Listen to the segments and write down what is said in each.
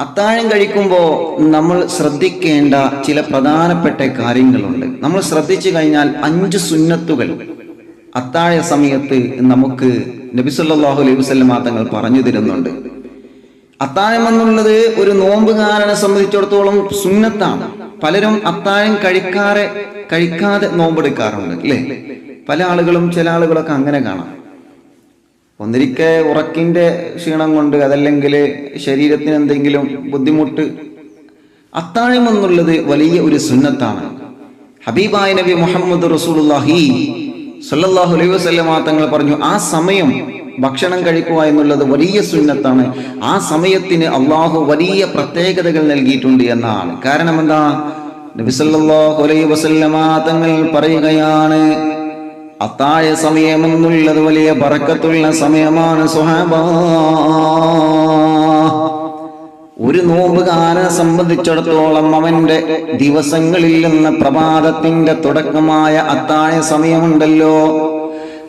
അത്താഴം കഴിക്കുമ്പോൾ നമ്മൾ ശ്രദ്ധിക്കേണ്ട ചില പ്രധാനപ്പെട്ട കാര്യങ്ങളുണ്ട്. നമ്മൾ ശ്രദ്ധിച്ചു കഴിഞ്ഞാൽ അഞ്ച് സുന്നത്തുകൾ. അത്താഴ സമയത്ത് നമുക്ക് നബിസല്ലാഹു അലൈഹി വസല്ലമ തങ്ങൾ പറഞ്ഞു തരുന്നുണ്ട്. അത്താഴം എന്നുള്ളത് ഒരു നോമ്പുകാരനെ സംബന്ധിച്ചിടത്തോളം സുന്നത്താണ്. പലരും അത്താഴം കഴിക്കാറെ കഴിക്കാതെ നോമ്പെടുക്കാറുണ്ട് അല്ലേ? പല ആളുകളും ചില ആളുകളൊക്കെ അങ്ങനെ കാണാം. ഒന്നിരിക്കെ ഉറക്കിന്റെ ക്ഷീണം കൊണ്ട് അതല്ലെങ്കിൽ ശരീരത്തിന് എന്തെങ്കിലും ബുദ്ധിമുട്ട്. അത്താഴം എന്നുള്ളത് വലിയ ഒരു സുന്നത്താണ്. ഹബീബായ നബി മുഹമ്മദ് റസൂലുള്ളാഹി സല്ലാഹു അലൈഹി വസല്ലമ തങ്ങൾ പറഞ്ഞു ആ സമയം ഭക്ഷണം കഴിക്കുക എന്നുള്ളത് വലിയ സുന്നത്താണ്. ആ സമയത്തിന് അള്ളാഹു വലിയ പ്രത്യേകതകൾ നൽകിയിട്ടുണ്ട് എന്നാണ്. കാരണം എന്താ? നബി സല്ലാഹു അലൈഹി വസല്ലമ തങ്ങൾ പറയുകയാണ് അത്താഴ സമയമെന്നുള്ളത് വലിയ പറക്കത്തുള്ള സമയമാണ് സുഹാബ. ഒരു നോമ്പുകാരനെ സംബന്ധിച്ചിടത്തോളം അവന്റെ ദിവസങ്ങളിൽ നിന്ന് പ്രഭാതത്തിന്റെ തുടക്കമായ അത്തായ സമയമുണ്ടല്ലോ.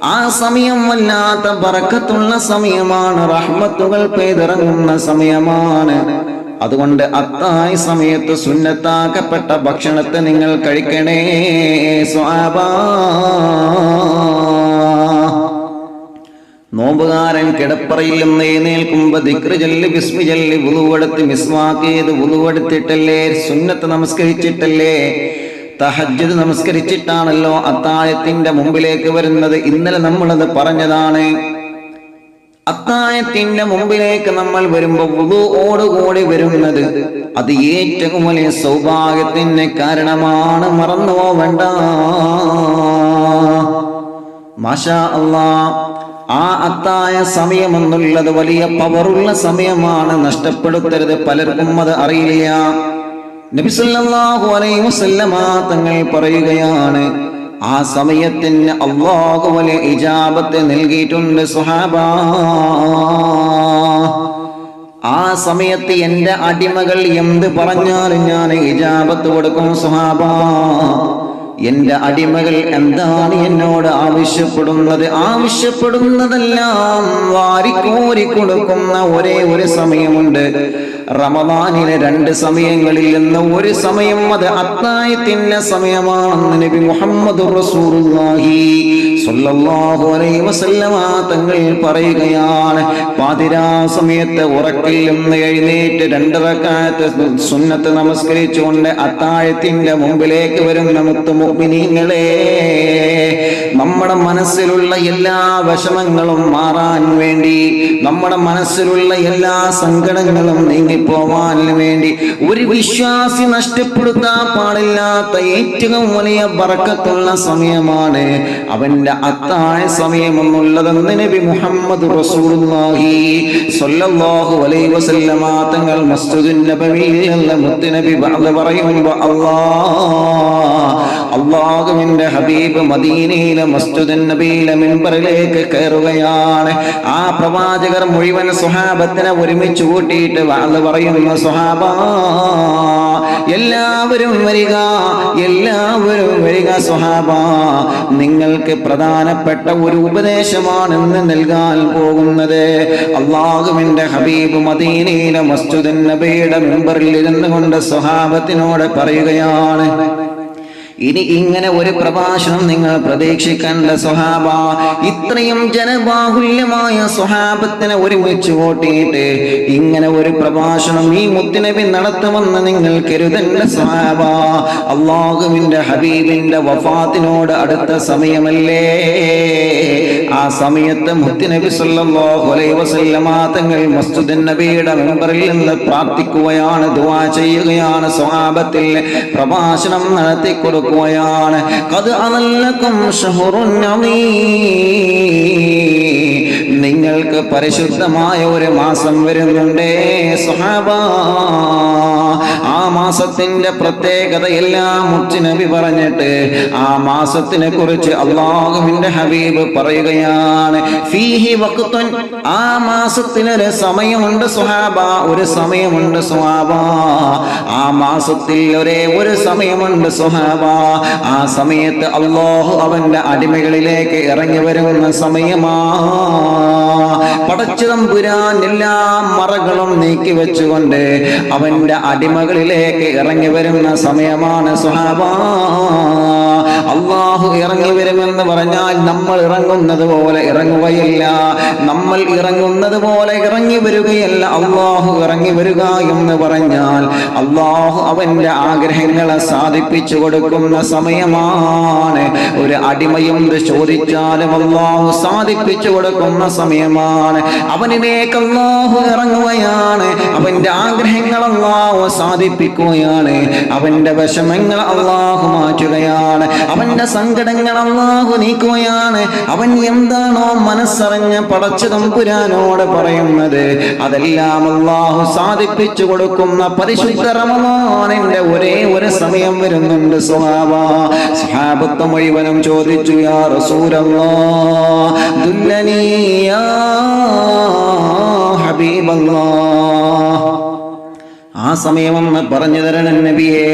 ആ സമയം വല്ലാത്ത പറക്കത്തുള്ള സമയമാണ് റഹ്മത്തുകൾ പെയ്തിറങ്ങുന്ന സമയമാണ്. അതുകൊണ്ട് അത്തായ സമയത്ത് സുന്നത്താക്കപ്പെട്ട ഭക്ഷണത്തെ നിങ്ങൾ കഴിക്കണേ സ്വാഭാ നോമ്പുകാരൻ കിടപ്പറയിൽ നിന്ന് എഴുന്നേൽക്കുമ്പോ ദിക്റ് ചൊല്ലി വിസ്മി ചൊല്ലി ഉളുവെടുത്ത് മിസ്വാക്ക് ചെയ്ത് വുളുവെടുത്തിട്ടല്ലേ സുന്നത്ത് നമസ്കരിച്ചിട്ടല്ലേ തഹജ്ജുദ് നമസ്കരിച്ചിട്ടാണല്ലോ അത്താഴത്തിന്റെ മുമ്പിലേക്ക് വരുന്നത്. ഇന്നലെ നമ്മളത് പറഞ്ഞതാണ് അത്താഴത്തിന്റെ മുമ്പിലേക്ക് നമ്മൾ വരുമ്പോ വുളുവോടുകൂടി വരുന്നത് അത് ഏറ്റവും വലിയ സൗഭാഗ്യത്തിന് കാരണമാണ്. മറന്നു പോവണ്ട. മാഷാ അള്ളാ ആ അത്തായ സമയമെന്നുള്ളത് വലിയ പവറുള്ള സമയമാണ്. നഷ്ടപ്പെടുത്തരുത് പലർക്കും അത് അറിയില്ല. നബിസല്ലാഹു അലൈഹി വസല്ലമ തങ്ങൾ പറയുകയാണ് ആ സമയത്തിന് അള്ളാഹു വലിയ ഇജാബത്ത് നൽകിയിട്ടുണ്ട് സുഹാബ. ആ സമയത്ത് എന്റെ അടിമകൾ എന്ത് പറഞ്ഞാലും ഞാൻ ഇജാബത്ത് കൊടുക്കും സുഹാബ. എന്റെ അടിമകൾ എന്താണ് എന്നോട് ആവശ്യപ്പെടുന്നത്? ആവശ്യപ്പെടുന്നതെല്ലാം വാരിക്കോരി കൊടുക്കുന്ന ഒരേ ഒരു സമയമുണ്ട്. റമദാനിലെ രണ്ട് സമയങ്ങളിൽ നിന്ന് ഒരു സമയം അത് അത്തായത്തിന്റെ സമയമാണെന്ന് നബി മുഹമ്മദ് തങ്ങൾ പറയുകയാണ്. പാതിരാ സമയത്ത് ഉറക്കിൽ നിന്ന് എഴുന്നേറ്റ് രണ്ട് റക്അത്ത് സുന്നത്ത് നമസ്കരിച്ചുകൊണ്ട് അത്താഴത്തിന്റെ മുമ്പിലേക്ക് വരും മുത്തു മുഅ്മിനീങ്ങളെ നമ്മുടെ മനസ്സിലുള്ള എല്ലാ വിഷമങ്ങളും മാറാൻ വേണ്ടി നമ്മുടെ മനസ്സിലുള്ള എല്ലാ സങ്കടങ്ങളും നീങ്ങിപ്പോവാൻ വേണ്ടി ഒരു വിശ്വാസി നഷ്ടപ്പെടുത്താൻ പാടില്ലാത്ത ഏറ്റവും വലിയ ബറക്കത്തുള്ള സമയമാണ് അവന്റെ അത്താഴ സമയം എന്നുള്ളതെന്ന് നബി മുഹമ്മദ് റസൂലുള്ളാഹി സ്വല്ലല്ലാഹു അലൈഹി വസല്ലമ തങ്ങൾ മസ്ജിദുൻ നബവിയിൽ മുത്തുനബി പറയുമ്പോൾ അല്ലാഹ് അള്ളാഹുവിന്റെ ഹബീബ് മദീനയിലെ മസ്ജിദ് നബിയിലെ മിമ്പറിലേക്ക് കയറുകയാണ്. ആ പ്രവാചകർ മുഴുവൻ സുഹാബത്തിനെ ഒരുമിച്ച് കൂട്ടിയിട്ട് വാൾ പറയുന്ന സുഹാബ എല്ലാവരും വരിക എല്ലാവരും വരിക സുഹാബ നിങ്ങൾക്ക് പ്രധാനപ്പെട്ട ഒരു ഉപദേശമാണ് ഇന്ന് നൽകാൻ പോകുന്നത് അള്ളാഹുവിന്റെ ഹബീബ് മദീനയിലെ മസ്ജിദ് നബിയുടെ മിമ്പറിൽ ഇരുന്നു കൊണ്ട് സുഹാബത്തിനോട് പറയുകയാണ്. ഇനി ഇങ്ങനെ ഒരു പ്രഭാഷണം നിങ്ങൾ പ്രതീക്ഷിക്കേണ്ട സ്വഹാബ ഇത്രയും ജനബാഹുല്യമായ സ്വഹാബത്തിനെ ഒരുമിച്ച് കൂട്ടിയിട്ട് ഇങ്ങനെ ഒരു പ്രഭാഷണം ഈ മുത്തുനബി നടത്തുമെന്ന് നിങ്ങൾ കരുതേണ്ട സ്വഹാബ അള്ളാഹുവിന്റെ ഹബീബിന്റെ വഫാത്തിനോട് അടുത്ത സമയമല്ലേ? ആ സമയത്ത് മുത്തുനബി സല്ലല്ലാഹു അലൈഹി വസല്ലമ തങ്ങൾ നബിയുടെ മെമ്പറിൽ നിന്ന് പ്രാർത്ഥിക്കുകയാണ് ദുആ ചെയ്യുകയാണ് സ്വഹാബത്തിൽ പ്രഭാഷണം നടത്തി കൊടുക്കുകയാണ് കത് അനല്ലക്കും ഷഹുറുൻ നിങ്ങൾക്ക് പരിശുദ്ധമായ ഒരു മാസം വരുന്നുണ്ടേ സ്വഹാബ ആ മാസത്തിന്റെ പ്രത്യേകത എല്ലാം മുച്ചുനബി പറഞ്ഞിട്ട് ആ മാസത്തിനെ കുറിച്ച് അള്ളാഹുവിന്റെ ഹബീബ് പറയുകയാണ്. ഫീഹി വക്കുത്തൻ ആ മാസത്തിനൊരു സമയമുണ്ട് സുഹാബ. ഒരു സമയമുണ്ട് സുഹാബ. ആ മാസത്തിൽ ഒരേ ഒരു സമയമുണ്ട് സുഹാബ. ആ സമയത്ത് അള്ളാഹു അവന്റെ അടിമകളിലേക്ക് ഇറങ്ങി വരുന്ന സമയമാ. പടച്ചുതമ്പുരാൻ എല്ലാ മറകളും നീക്കി വെച്ചുകൊണ്ട് അവന്റെ അടിമകളിലേക്ക് ഇറങ്ങി വരുന്ന സമയമാണ് സുഹാബ. അള്ളാഹു ഇറങ്ങി വരുമെന്ന് പറഞ്ഞാൽ നമ്മൾ ഇറങ്ങുന്നത് പോലെ ഇറങ്ങുകയില്ല. നമ്മൾ ഇറങ്ങുന്നത് പോലെ ഇറങ്ങി വരികയല്ല. അള്ളാഹു ഇറങ്ങി വരിക എന്ന് പറഞ്ഞാൽ അള്ളാഹു അവന്റെ ആഗ്രഹങ്ങളെ സാധിപ്പിച്ചു കൊടുക്കുന്ന സമയമാണ്. ഒരു അടിമയും ചോദിച്ചാലും അള്ളാഹു സാധിപ്പിച്ചു കൊടുക്കുന്ന സമയമാണ്. അവനിലേക്ക് അള്ളാഹു ഇറങ്ങുകയാണ്. അവന്റെ ആഗ്രഹങ്ങൾ അള്ളാഹു സാധിപ്പിക്കുകയാണ്. അവന്റെ വിഷമങ്ങൾ അള്ളാഹു മാറ്റുകയാണ്. അവന്റെ സങ്കടങ്ങൾ അള്ളാഹു നീക്കുകയാണ്. അവൻ എന്താണോ മനസ്സറിഞ്ഞ് പടച്ചതും പുരാനോട് പറയുന്നത് അതെല്ലാം അള്ളാഹു സാധിപ്പിച്ചു കൊടുക്കുന്ന പരിശുദ്ധ റമദാനിന്റെ ഒരേ ഒരു സമയം വരുന്നുണ്ട് സ്വഭാവ സ്വഹാബത്ത് മുഴുവനും ചോദിച്ചു യാ റസൂലല്ലാ ദുല്ലനീ യാ ആ സമയമെന്ന് പറഞ്ഞു തരണം നബിയെ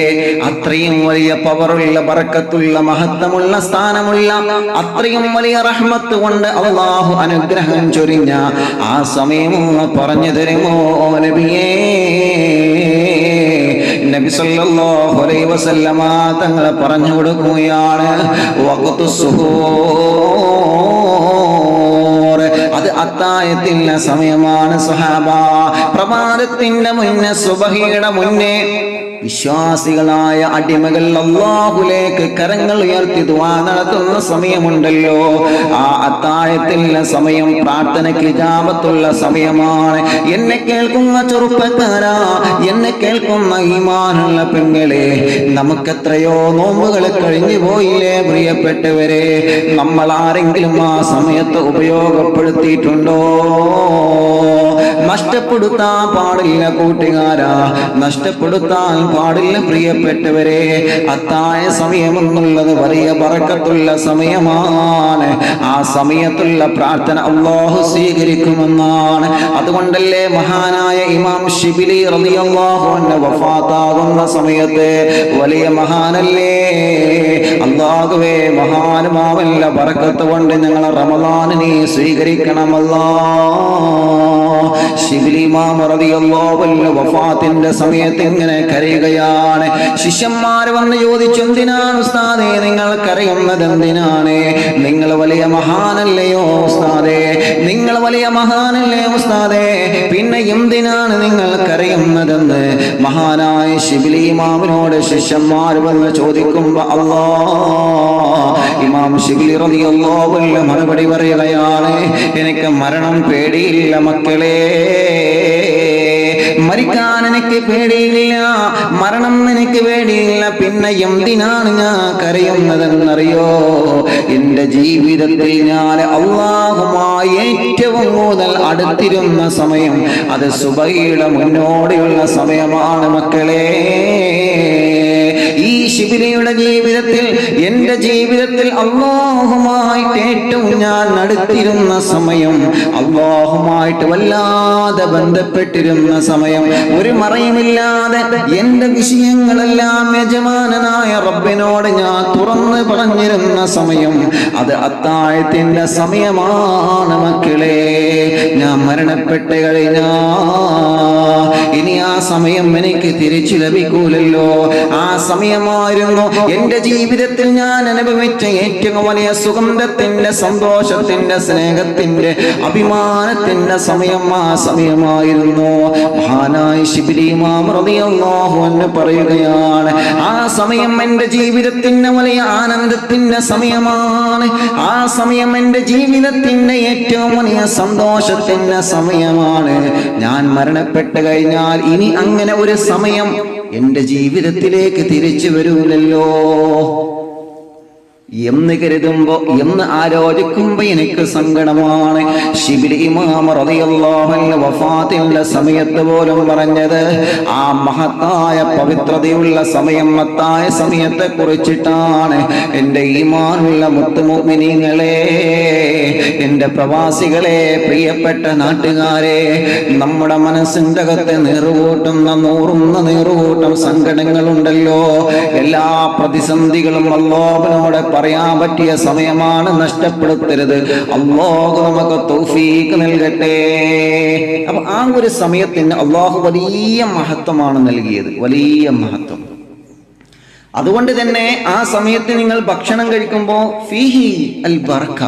അത്രയും വലിയ പവറുള്ള പറക്കത്തുള്ള മഹത്വമുള്ള സ്ഥാനമുള്ള അത്രയും വലിയ റഹ്മത്ത് കൊണ്ട് അള്ളാഹു അനുഗ്രഹം ചൊരിഞ്ഞ ആ സമയമൊന്ന് പറഞ്ഞു തരുമോ നബിയേ? നബി സല്ലല്ലാഹു അലൈഹി വസല്ലമ തങ്ങളെ പറഞ്ഞു കൊടുക്കുകയാണ് വഖത്തു സുഹൂർ അത് അത്തായത്തിന്റെ സമയമാണ് സുഹാബ. പ്രഭാതത്തിന്റെ മുന്നേ സുബഹിയുടെ മുന്നേ വിശ്വാസികളായ അടിമകൾ അള്ളാഹുലേക്ക് കരങ്ങൾ ഉയർത്തി ദുആ നടത്തുന്ന സമയമുണ്ടല്ലോ. ആ അത്താഴത്തിലുള്ള സമയം പ്രാർത്ഥനയ്ക്ക് ജാപത്തുള്ള സമയമാണ്. എന്നെ കേൾക്കുന്ന ചെറുപ്പക്കാരാ എന്നെ കേൾക്കുന്ന ഈമാനുള്ള പെങ്ങളെ നമുക്കെത്രയോ നോമ്പുകൾ കഴിഞ്ഞു പോയില്ലേ പ്രിയപ്പെട്ടവരെ? നമ്മൾ ആരെങ്കിലും ആ സമയത്ത് ഉപയോഗപ്പെടുത്തിയിട്ടുണ്ടോ? നഷ്ടപ്പെടുത്താൻ പാടില്ല കൂട്ടുകാരാ. നഷ്ടപ്പെടുത്താൻ പാടില്ല പ്രിയപ്പെട്ടവരെ. അത്തായ സമയമെന്നുള്ളത് വലിയ പറക്കത്തുള്ള സമയമാണ്. ആ സമയത്തുള്ള പ്രാർത്ഥന അള്ളാഹു സ്വീകരിക്കുമെന്നാണ്. അതുകൊണ്ടല്ലേ മഹാനായ ഇമാം ഷിബിലി റളിയല്ലാഹു അൻഹു വഫാത്താകുന്ന സമയത്ത് വലിയ മഹാനല്ലേ? അള്ളാഹുവേ മഹാനുമാവല്ല ബറക്കത്ത് കൊണ്ട് ഞങ്ങളെ റമദാനിനെ സ്വീകരിക്കണമല്ലാ. വഫാത്തിന്റെ സമയത്ത് ഇങ്ങനെ കരയുകയാണ്. ശിഷ്യന്മാർ വന്ന് ചോദിച്ചു എന്തിനാണ് ഉസ്താദേ നിങ്ങൾ കരയുന്നത് എന്തിനാണ് നിങ്ങൾ വലിയ മഹാനല്ലയോ ഉസ്താദേ? നിങ്ങൾ വലിയ മഹാനല്ലേ ഉസ്താദേ? പിന്നെ എന്തിനാണ് നിങ്ങൾ മഹാനായ ശിബിലി ഇമാമിനോട് ശിഷ്യന്മാർ വന്ന് ചോദിക്കുമ്പോ അല്ലാ ഇമാം ശിബിലി റളിയല്ലാഹു വല്ല മറുപടി പറയുകയാണ് എനിക്ക് മരണം പേടിയില്ല മക്കളെ. മരിക്കാൻ എനിക്ക് പേടിയില്ല. മരണം നിനക്ക് പേടിയില്ല. പിന്നെ എന്തിനാണ് ഞാൻ കരയുന്നതെന്നറിയോ? എന്റെ ജീവിതത്തിൽ ഞാൻ അള്ളാഹുമായി ഏറ്റവും കൂടുതൽ അടുത്തിരുന്ന സമയം അത് സുബൈയുടെ മുന്നോടിയുള്ള സമയമാണ് മക്കളെ. ഈ ശിബിരയുടെ ജീവിതത്തിൽ എന്റെ ജീവിതത്തിൽ അള്ളാഹുമായിട്ട് ഏറ്റവും ഞാൻ നടത്തിരുന്ന സമയം അള്ളാഹുമായിട്ട് വല്ലാതെ ബന്ധപ്പെട്ടിരുന്ന സമയം ഒരു മറയുമില്ലാതെ എന്റെ വിഷയങ്ങളെല്ലാം യജമാനനായ റബ്ബിനോട് ഞാൻ തുറന്ന് പറഞ്ഞിരുന്ന സമയം അത് അത്താഴത്തിന്റെ സമയമാണ് മക്കളെ. ഞാൻ മരണപ്പെട്ട് കഴിഞ്ഞാ ഇനി ആ സമയം എനിക്ക് തിരിച്ചു ലഭിക്കൂലല്ലോ. ആ സമയമായിരുന്നു എന്റെ ജീവിതത്തിൽ ഞാൻ അനുഭവിച്ച ഏറ്റവും വലിയ സുഗന്ധത്തിന്റെ സന്തോഷത്തിന്റെ സ്നേഹത്തിന്റെ അഭിമാനത്തിന്റെ സമയം ആ സമയമായിരുന്നു. മഹാനായ എന്ന് പറയുകയാണ് ആ സമയം എന്റെ ജീവിതത്തിന്റെ വലിയ ആനന്ദത്തിന്റെ സമയമാണ്. ആ സമയം എന്റെ ജീവിതത്തിന്റെ ഏറ്റവും വലിയ സന്തോഷത്തിന്റെ സമയമാണ്. ഞാൻ മരണപ്പെട്ട് കഴിഞ്ഞാൽ ഇനി അങ്ങനെ ഒരു സമയം എന്റെ ജീവിതത്തിലേക്ക് തിരിച്ചു വരൂലല്ലോ എന്ന് കരുതുമ്പോ എന്ന് ആലോചിക്കുമ്പോ എനിക്ക് സങ്കടമാണ്. വഫാത്തിന്റെ സമയത്ത് പോലും പറഞ്ഞത് ആ മഹത്തായ പവിത്രതയുള്ള സമയം മത്തായ സമയത്തെ കുറിച്ചിട്ടാണ് എന്റെ ഈമാനുള്ള മുത്തുമോമിനിങ്ങളെ എന്റെ പ്രവാസികളെ പ്രിയപ്പെട്ട നാട്ടുകാരെ നമ്മുടെ മനസ്സിന്റെ അകത്തെ നീറുകൂട്ടുന്ന നൂറുന്ന നീറുകൂട്ടം സങ്കടങ്ങളുണ്ടല്ലോ. എല്ലാ പ്രതിസന്ധികളും അള്ളാഹുവിനോട് പറയാൻ പറ്റിയ സമയമാണ് നഷ്ടപ്പെടുത്തരുത്. അള്ളാഹു നമുക്ക് തൗഫീക്ക് നൽകട്ടെ. അപ്പൊ ആ ഒരു സമയത്തിന് അള്ളാഹു വലിയ മഹത്വമാണ് നൽകിയത്. വലിയ മഹത്വം. അതുകൊണ്ട് തന്നെ ആ സമയത്ത് നിങ്ങൾ ഭക്ഷണം കഴിക്കുമ്പോൾ ഫിഹി അൽ ബർക്ക.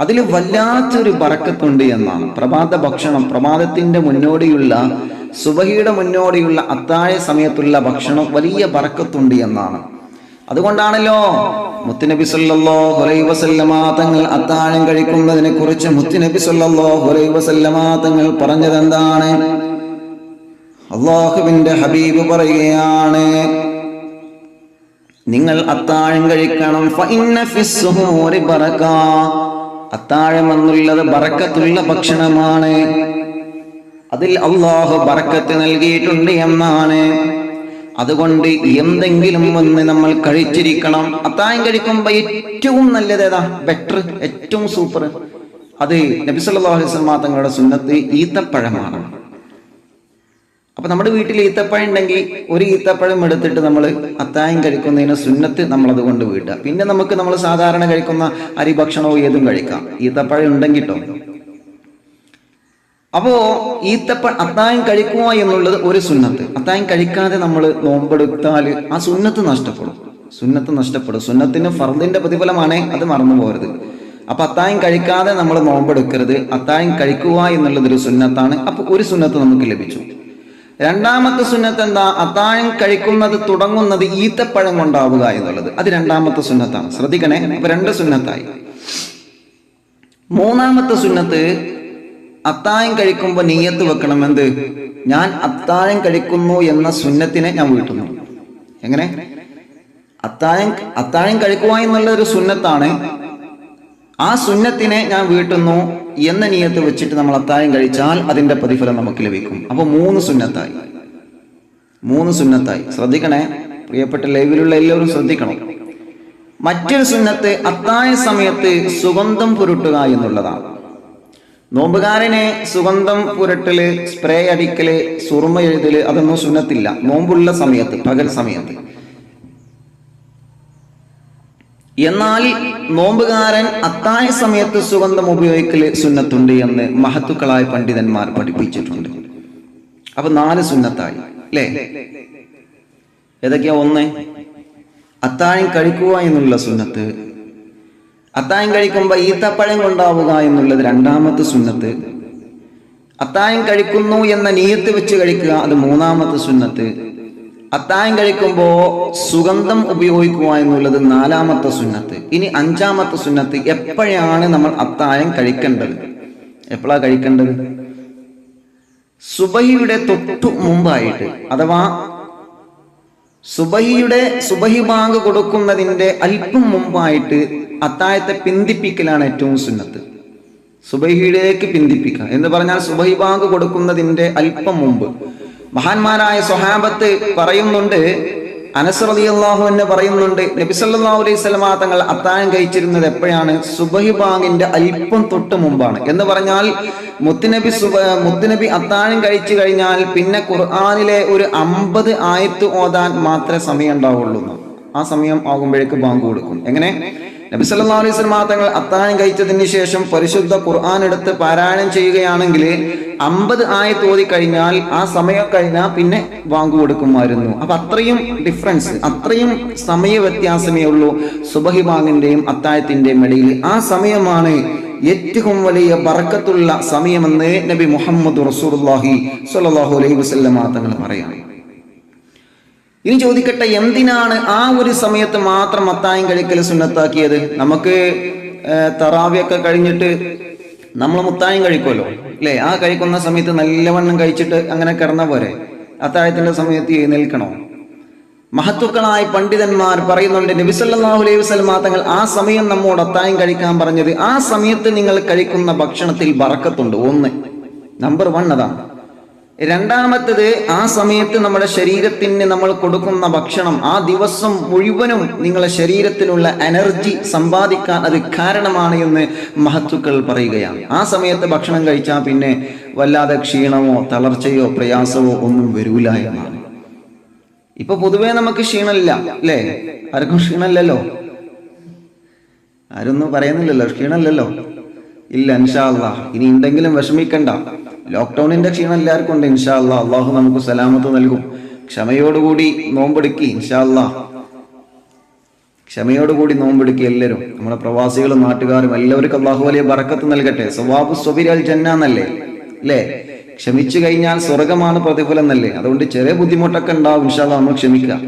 അതിൽ വല്ലാത്തൊരു ബറക്കത്തുണ്ട് എന്നാണ്. പ്രഭാത ഭക്ഷണം പ്രഭാതത്തിന്റെ മുന്നോടിയുള്ള സുബഹിയുടെ മുന്നോടിയുള്ള അത്താഴ സമയത്തുള്ള ഭക്ഷണം വലിയ ബറക്കത്തുണ്ട് എന്നാണ്. അതുകൊണ്ടാണല്ലോ മുത്തുനബി സല്ലല്ലാഹു അലൈഹി വസല്ലമ തങ്ങൾ അത്താഴം കഴിക്കുന്നതിനെ കുറിച്ച് മുത്തുനബി സല്ലല്ലാഹു അലൈഹി വസല്ലമ തങ്ങൾ പറഞ്ഞത് എന്താണ് അള്ളാഹുവിന്റെ ഹബീബ് പറയുകയാണ് നിങ്ങൾ അത്താഴം കഴിക്കണം. അത്താഴം എന്നുള്ളത് ബറക്കത്തുള്ള ഭക്ഷണമാണ്. അതിൽ അള്ളാഹു ബറക്കത്ത് നൽകിയിട്ടുണ്ട് എന്നാണ്. അതുകൊണ്ട് എന്തെങ്കിലും ഒന്ന് നമ്മൾ കഴിച്ചിരിക്കണം. അത്തായം കഴിക്കുമ്പോൾ ഏറ്റവും നല്ലത് ഏതാ? ബെറ്റർ ഏറ്റവും സൂപ്പർ അത് നബിസല്ലാ അലൈഹി സ്വലാ തങ്ങളുടെ സുന്നത്ത് ഈത്തപ്പഴമാണ്. അപ്പൊ നമ്മുടെ വീട്ടിൽ ഈത്തപ്പഴം ഉണ്ടെങ്കിൽ ഒരു ഈത്തപ്പഴം എടുത്തിട്ട് നമ്മൾ അത്തായം കഴിക്കുന്നതിന് സുന്നത്ത് നമ്മൾ അതുകൊണ്ട് വീട്ടുക പിന്നെ നമുക്ക് നമ്മൾ സാധാരണ കഴിക്കുന്ന അരി ഭക്ഷണവും ഏതും കഴിക്കാം. ഈത്തപ്പഴം ഉണ്ടെങ്കിൽ ട്ടോ. അപ്പോ ഈത്തപ്പ അത്തായം കഴിക്കുക എന്നുള്ളത് ഒരു സുന്നത്ത്. അത്തായം കഴിക്കാതെ നമ്മൾ നോമ്പെടുത്താൽ ആ സുന്നത്ത് നഷ്ടപ്പെടും. സുന്നത്ത് നഷ്ടപ്പെടും. സുന്നത്തിന് ഫർദിന്റെ പ്രതിഫലമാണ് അത് മറന്നു പോകരുത്. അപ്പൊ അത്തായം കഴിക്കാതെ നമ്മൾ നോമ്പെടുക്കരുത്. അത്തായം കഴിക്കുക എന്നുള്ളത് ഒരു സുന്നത്താണ്. അപ്പൊ ഒരു സുന്നത്ത് നമുക്ക് ലഭിച്ചു. രണ്ടാമത്തെ സുന്നത്ത് എന്താ? അത്താഴം കഴിക്കുന്നത് തുടങ്ങുന്നത് ഈത്തപ്പഴം കൊണ്ടാവുക എന്നുള്ളത്. അത് രണ്ടാമത്തെ സുന്നത്താണ്. ശ്രദ്ധിക്കണേ. അപ്പൊ രണ്ട് സുന്നത്തായി. മൂന്നാമത്തെ സുന്നത്ത് അത്താഴം കഴിക്കുമ്പോൾ നീയത്ത് വെക്കണം എന്ത് ഞാൻ അത്താഴം കഴിക്കുന്നു എന്ന സുന്നത്തിനെ ഞാൻ വീട്ടുന്നു. എങ്ങനെ? അത്താഴം അത്താഴം കഴിക്കുക എന്നുള്ള ഒരു സുന്നത്താണ്. ആ സുന്നത്തിനെ ഞാൻ വീട്ടുന്നു എന്ന നീയത്ത് വെച്ചിട്ട് നമ്മൾ അത്താഴം കഴിച്ചാൽ അതിന്റെ പ്രതിഫലം നമുക്ക് ലഭിക്കും. അപ്പൊ മൂന്ന് സുന്നത്തായി. മൂന്ന് സുന്നത്തായി. ശ്രദ്ധിക്കണേ. പ്രിയപ്പെട്ട ലൈവിലുള്ള എല്ലാവരും ശ്രദ്ധിക്കണം. മറ്റൊരു സുന്നത്ത് അത്താഴ സമയത്ത് സുഗന്ധം പുരുട്ടുക എന്നുള്ളതാണ്. നോമ്പുകാരനെ സുഗന്ധം പുരട്ടൽ സ്പ്രേ അടിക്കൽ സുറുമ എഴുതൽ അതൊന്നും സുന്നത്തില്ല. നോമ്പുള്ള സമയത്ത് പകൽ സമയത്ത്. എന്നാൽ നോമ്പുകാരൻ അത്തായ സമയത്ത് സുഗന്ധം ഉപയോഗിക്കൽ സുന്നത്തുണ്ട് എന്ന് മഹത്തുക്കളായ പണ്ഡിതന്മാർ പഠിപ്പിച്ചിട്ടുണ്ട്. അപ്പൊ നാല് സുന്നത്തായി അല്ലേ? ഏതൊക്കെയാ ഒന്ന്? അത്താഴം കഴിക്കുക എന്നുള്ള സുന്നത്ത് അത്താഴം കഴിക്കുമ്പോൾ ഈത്തപ്പഴം കൊണ്ടാവുക എന്നുള്ളത് രണ്ടാമത്തെ സുന്നത്ത്. അത്തായം കഴിക്കുന്നു എന്ന നീയത്ത് വെച്ച് കഴിക്കുക അത് മൂന്നാമത്തെ സുന്നത്ത്. അത്തായം കഴിക്കുമ്പോൾ സുഗന്ധം ഉപയോഗിക്കുക എന്നുള്ളത് നാലാമത്തെ സുന്നത്ത്. ഇനി അഞ്ചാമത്തെ സുന്നത്ത് എപ്പോഴാണ് നമ്മൾ അത്തായം കഴിക്കേണ്ടത്? എപ്പോഴാ കഴിക്കേണ്ടത്? സുബഹിയുടെ തൊട്ടു മുമ്പായിട്ട് അഥവാ സുബഹിയുടെ സുബഹി ബാങ്ക് കൊടുക്കുന്നതിന്റെ അല്പം മുമ്പായിട്ട് അത്തായത്തെ പിന്തിപ്പിക്കലാണ് ഏറ്റവും സുന്നത്ത്. സുബഹിയിലേക്ക് പിന്തിപ്പിക്കുക. എന്ന് പറഞ്ഞാൽ സുബഹി ബാങ്ക് കൊടുക്കുന്നതിന്റെ അല്പം മുമ്പ്. മഹാന്മാരായ സ്വഹാബത്ത് പറയുന്നുണ്ട് അനസ് റളിയല്ലാഹു എന്ന് പറയുന്നുണ്ട് നബി സല്ലല്ലാഹു അലൈഹി വസല്ലമ തങ്ങൾ അത്താഴം കഴിച്ചിരുന്നത് എപ്പോഴാണ്? സുബഹിബാങ്ങിന്റെ അല്പം തൊട്ട് മുമ്പാണ്. എന്ന് പറഞ്ഞാൽ മുത്തുനബി സുബ മുത്തുനബി അത്താഴം കഴിച്ചു കഴിഞ്ഞാൽ പിന്നെ ഖുർആാനിലെ ഒരു അമ്പത് ആയത്ത് ഓതാൻ മാത്രമേ സമയം ഉണ്ടാവുള്ളൂ. ആ സമയം ആകുമ്പോഴേക്ക് ബാങ്ക് കൊടുക്കും. എങ്ങനെ? നബി സല്ലല്ലാഹു അലൈഹി വസല്ലം തങ്ങൾ അത്താഴം കഴിച്ചതിന് ശേഷം പരിശുദ്ധ ഖുർആൻ എടുത്ത് പാരായണം ചെയ്യുകയാണെങ്കിൽ അമ്പത് ആയത്ത് തോതി കഴിഞ്ഞാൽ ആ സമയം കഴിഞ്ഞാൽ പിന്നെ വാങ്ങു കൊടുക്കുമായിരുന്നു. അപ്പൊ അത്രയും ഡിഫറൻസ് അത്രയും സമയ വ്യത്യാസമേ ഉള്ളൂ സുബഹി ബാങ്കിന്റെയും അത്താഴത്തിന്റെയും ഇടയിൽ. ആ സമയമാണ് ഏറ്റവും വലിയ ബറക്കത്തുള്ള സമയമെന്ന് നബി മുഹമ്മദ് റസൂലുള്ളാഹി സ്വല്ലല്ലാഹു അലൈഹി വസ്ലമാ തങ്ങൾ പറയാണ് ഇനി ചോദിക്കട്ടെ എന്തിനാണ് ആ ഒരു സമയത്ത് മാത്രം മത്തായം കഴിക്കൽ സുന്നത്താക്കിയത്? നമുക്ക് തറാവിയൊക്കെ കഴിഞ്ഞിട്ട് നമ്മൾ മുത്തായം കഴിക്കുമല്ലോ അല്ലേ? ആ കഴിക്കുന്ന സമയത്ത് നല്ലവണ്ണം കഴിച്ചിട്ട് അങ്ങനെ കിടന്ന പോരെ? അത്താഴത്തിന്റെ സമയത്ത് എഴുന്നേൽക്കണോ? മഹത്വക്കളായ പണ്ഡിതന്മാർ പറയുന്നുണ്ട് നബിസല്ലാഹു അലൈഹി വസല്ലമ തങ്ങൾ ആ സമയം നമ്മോട് അത്തായം കഴിക്കാൻ പറഞ്ഞത് ആ സമയത്ത് നിങ്ങൾ കഴിക്കുന്ന ഭക്ഷണത്തിൽ ബറക്കത്തുണ്ട്. ഒന്ന് നമ്പർ വൺ അതാണ്. രണ്ടാമത്തത് ആ സമയത്ത് നമ്മുടെ ശരീരത്തിന് നമ്മൾ കൊടുക്കുന്ന ഭക്ഷണം ആ ദിവസം മുഴുവനും നിങ്ങളുടെ ശരീരത്തിനുള്ള എനർജി സമ്പാദിക്കാൻ അത് കാരണമാണ് എന്ന് മഹത്തുക്കൾ പറയുകയാണ്. ആ സമയത്ത് ഭക്ഷണം കഴിച്ചാൽ പിന്നെ വല്ലാതെ ക്ഷീണമോ തളർച്ചയോ പ്രയാസമോ ഒന്നും വരൂല എന്നാണ്. ഇപ്പൊ പൊതുവേ നമുക്ക് ക്ഷീണമില്ല അല്ലേ? ആർക്കും ക്ഷീണമില്ലല്ലോ? ആരൊന്നും പറയുന്നില്ലല്ലോ ക്ഷീണമല്ലല്ലോ? ഇല്ല ഇൻഷാ അല്ലാ ഇനി ഉണ്ടെങ്കിലും വിഷമിക്കണ്ട. ലോക്ക്ഡൌണിന്റെ ക്ഷീണം എല്ലാവർക്കും ഉണ്ട് ഇൻഷാ അല്ലാ. അള്ളാഹു നമുക്ക് സലാമത്ത് നൽകും. ക്ഷമയോടുകൂടി നോമ്പെടുക്കി ഇൻഷാ അല്ലാ. ക്ഷമയോടുകൂടി നോമ്പെടുക്കി എല്ലാവരും. നമ്മുടെ പ്രവാസികളും നാട്ടുകാരും എല്ലാവർക്കും അള്ളാഹു വലിയ ബറക്കത്ത് നൽകട്ടെ. സ്വഭാബു സ്വബിരൽ ജന്ന എന്നല്ലേ? അല്ലേ? ക്ഷമിച്ചു കഴിഞ്ഞാൽ സ്വർഗമാണ് പ്രതിഫലം എന്നല്ലേ? അതുകൊണ്ട് ചെറിയ ബുദ്ധിമുട്ടൊക്കെ ഉണ്ടാവും ഇൻഷാല്ല നമ്മൾ ക്ഷമിക്കുക.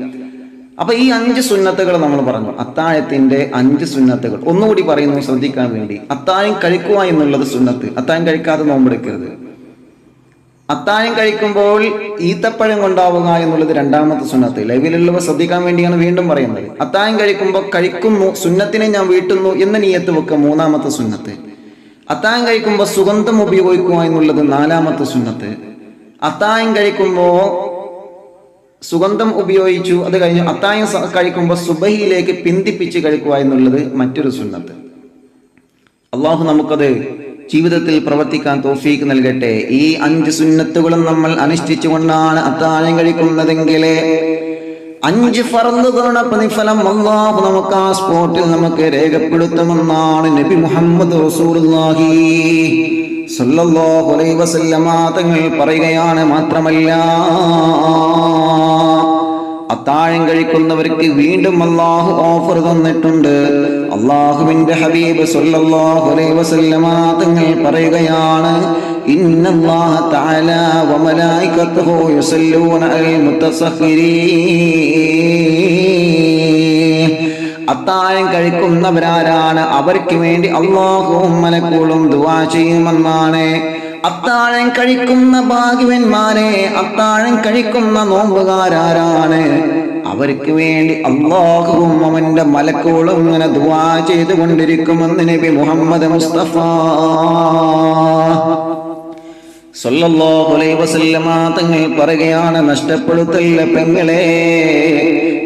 അപ്പൊ ഈ അഞ്ച് സുന്നത്തുകൾ നമ്മൾ പറഞ്ഞു. അത്താഴത്തിന്റെ അഞ്ച് സുന്നത്തുകൾ. ഒന്നുകൂടി പറയുന്നു ശ്രദ്ധിക്കാൻ വേണ്ടി. അത്താഴം കഴിക്കുക എന്നുള്ളത് സുന്നത്ത്. അത്താഴം കഴിക്കാതെ നോമ്പെടുക്കരുത്. അത്താഴം കഴിക്കുമ്പോൾ ഈത്തപ്പഴം കൊണ്ടാവുക എന്നുള്ളത് രണ്ടാമത്തെ സുന്നത്ത്. ലൈവിലുള്ളവ ശ്രദ്ധിക്കാൻ വേണ്ടിയാണ് വീണ്ടും പറയുന്നത്. അത്തായം കഴിക്കുമ്പോൾ കഴിക്കുന്നു സുന്നത്തിനെ ഞാൻ വീട്ടുന്നു എന്ന നീയത്ത് വെക്കുക മൂന്നാമത്തെ സുന്നത്ത്. അത്തായം കഴിക്കുമ്പോൾ സുഗന്ധം ഉപയോഗിക്കുക എന്നുള്ളത് നാലാമത്തെ സുന്നത്ത്. അത്തായം കഴിക്കുമ്പോൾ സുഗന്ധം ഉപയോഗിച്ചു അത് കഴിഞ്ഞ് അത്താഴം കഴിക്കുമ്പോൾ സുബഹിയിലേക്ക് പിന്തിപ്പിച്ച് കഴിക്കുക എന്നുള്ളത് മറ്റൊരു സുന്നത്ത്. അള്ളാഹു നമുക്കത് ജീവിതത്തിൽ പ്രവർത്തിക്കാൻ തോഫീക്ക് നൽകട്ടെ. ഈ അഞ്ച് സുന്നത്തുകളും നമ്മൾ അനുഷ്ഠിച്ചുകൊണ്ടാണ് അത്താഴം കഴിക്കുന്നതെങ്കിൽ അഞ്ച് ഫറന്നുകളുടെ പ്രതിഫലം അള്ളാഹു നമുക്ക് ആ സ്പോട്ടിൽ നമുക്ക് രേഖപ്പെടുത്തുമെന്നാണ് നബി മുഹമ്മദ് റസൂലുള്ളാഹി അലൈഹി വസല്ലമ തങ്ങൾ പറയുകയാണ്. മാത്രമല്ല അത്താഴം കഴിക്കുന്നവർക്ക് വീണ്ടും അള്ളാഹു ഓഫർ തന്നിട്ടുണ്ട്. അള്ളാഹുവിന്റെ ഹബീബ് സല്ലല്ലാഹു അലൈഹി വസല്ലമ തങ്ങൾ പറയുകയാണ് ഇന്നല്ലാഹ തആല വമലായികത്തുഹു യുസല്ലൂന കഴിക്കുന്നവരാരാണ് അവർക്ക് വേണ്ടി അള്ളാഹുവും മലക്കൂളും ദുആ ചെയ്യുമെന്നാണ്. അത്താഴം കഴിക്കുന്ന ഭാഗ്യവന്മാരെ അത്താഴം കഴിക്കുന്ന നോമ്പുകാരാരാണ്. അവർക്ക് വേണ്ടി അള്ളാഹുവും അവന്റെ മലക്കോളും ഇങ്ങനെ ദുവാ ചെയ്തുകൊണ്ടിരിക്കുമെന്ന് നബി മുഹമ്മദ് മുസ്തഫ. അലൈഹി വസല്ലമ തങ്ങൾ പറയുകയാണ് നഷ്ടപ്പെടുത്തല്ല പെങ്ങളെ.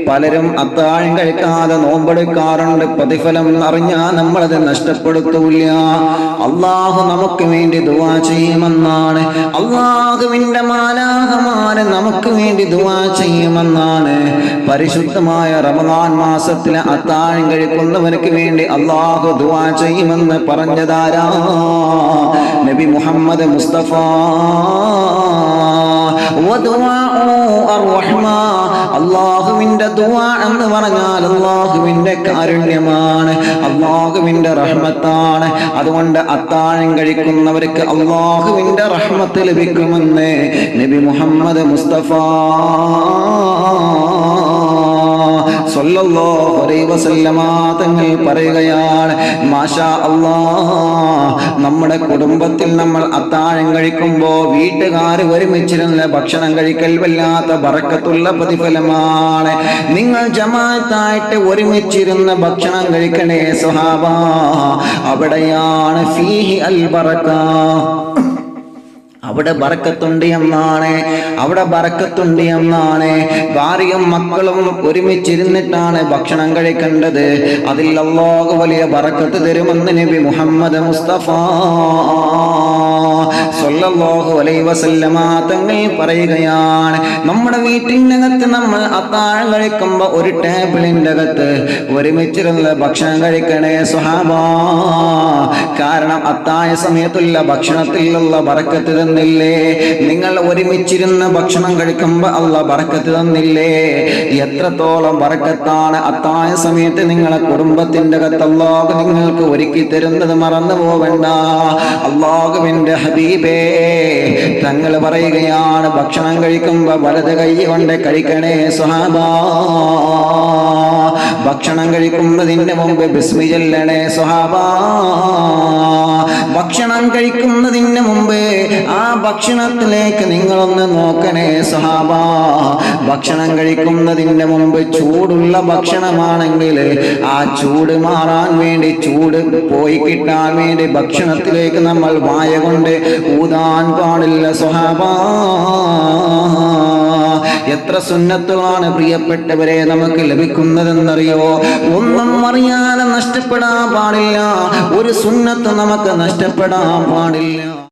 പലരും അത്താഴം കഴിക്കാതെ നോമ്പെടുക്കാറുണ്ട്. പ്രതിഫലം അറിഞ്ഞാ നമ്മളത് നഷ്ടപ്പെടുത്തൂല അള്ളാഹു നമുക്ക് വേണ്ടി ദുവാ ചെയ്യുമെന്നാണ്. അള്ളാഹുവിന്റെ മാലാഹമാര് നമുക്ക് വേണ്ടി ദുവാ ചെയ്യുമെന്നാണ്. പരിശുദ്ധമായ റമദാൻ മാസത്തിലെ അത്താഴം കഴിക്കുന്നവർക്ക് വേണ്ടി അള്ളാഹു ദുവാ ചെയ്യുമെന്ന് പറഞ്ഞതാരാ? നബി മുഹമ്മദ് മുസ്തഫ. അള്ളാഹുവിന്റെ എന്ന് പറഞ്ഞാൽ അള്ളാഹുവിന്റെ കാരുണ്യമാണ് അള്ളാഹുവിന്റെ റഹ്മത്താണ്. അതുകൊണ്ട് അത്താഴം കഴിക്കുന്നവർക്ക് അള്ളാഹുവിന്റെ റഹ്മത്ത് ലഭിക്കുമെന്ന് നബി മുഹമ്മദ് മുസ്തഫ തങ്ങൾ പറയുകയാണ് മാഷാ അള്ളാ നമ്മുടെ കുടുംബത്തിൽ നമ്മൾ അത്താഴം കഴിക്കുമ്പോൾ വീട്ടുകാർ ഒരുമിച്ചിരുന്ന ഭക്ഷണം കഴിക്കൽ വല്ലാത്ത ബറക്കത്തുള്ള പ്രതിഫലമാണ്. നിങ്ങൾ ജമാത്തായിട്ട് ഒരുമിച്ചിരുന്ന ഭക്ഷണം കഴിക്കണേ സുഹാബ അവിടെയാണ് ഫീഹി അൽ ബറക്ക. അവിടെ ബറക്കത്തുണ്ട് എന്നാണ്. അവിടെ ബറക്കത്തുണ്ട് എന്നാണ്. ഭാര്യയും മക്കളും ഒരുമിച്ചിരുന്നിട്ടാണ് ഭക്ഷണം കഴിക്കേണ്ടത്. അതിൽ അള്ളാഹു വലിയ ബറക്കത്ത് തരുമെന്ന് നബി മുഹമ്മദ് മുസ്തഫ സല്ലല്ലാഹു അലൈഹി വസല്ലമ തങ്ങൾ പറയുകയാണ്. നമ്മുടെ വീട്ടിനകത്ത് നമ്മൾ അത്താഴം കഴിക്കുമ്പോൾ ഒരു ടേബിളിന്റെ അകത്ത് ഒരുമിച്ചിരുന്ന് ഭക്ഷണം കഴിക്കണേ സുഹാബ. കാരണം അത്താഴ സമയത്തുള്ള ഭക്ഷണത്തിലുള്ള ബറക്കത്ത് തന്നില്ലേ? നിങ്ങൾ ഒരുമിച്ചിരുന്ന് ഭക്ഷണം കഴിക്കുമ്പോൾ അല്ല ബറക്കത്ത് തന്നില്ലേ? എത്രത്തോളം ബറക്കത്താണ് അത്തായ സമയത്ത് നിങ്ങളെ കുടുംബത്തിന്റെ കത്തല്ലാഹ് നിങ്ങൾക്ക് ഒരുക്കി തരുന്നത് മറന്നു പോവണ്ട. അള്ളാഹുവിന്റെ ഹബീബേ തങ്ങൾ പറയുകയാണ് ഭക്ഷണം കഴിക്കുമ്പോ വലത് കൈ കൊണ്ട് കഴിക്കണേ സ്വഹാബാ. ഭക്ഷണം കഴിക്കുന്നതിന് മുമ്പ് ബിസ്മി ചൊല്ലണേ സ്വഹാബാ. ഭക്ഷണം കഴിക്കുന്നതിന് മുമ്പ് ആ ഭക്ഷണത്തിലേക്ക് നിങ്ങളൊന്ന് നോക്കണേ സഹാബാ. ഭക്ഷണം കഴിക്കുന്നതിന്റെ മുമ്പ് ചൂടുള്ള ഭക്ഷണമാണെങ്കിൽ ആ ചൂട് മാറാൻ വേണ്ടി ചൂട് പോയി കിട്ടാൻ വേണ്ടി ഭക്ഷണത്തിലേക്ക് നമ്മൾ വായ കൊണ്ട് ഊതാൻ പാടില്ല സ്വഹാബ എത്ര സുന്നത്തുകളാണ് പ്രിയപ്പെട്ടവരെ നമുക്ക് ലഭിക്കുന്നതെന്നറിയോ? ഒന്നും അറിയാതെ നഷ്ടപ്പെടാൻ പാടില്ല. ഒരു സുന്നത്ത് നമുക്ക് നഷ്ടപ്പെടാൻ പാടില്ല.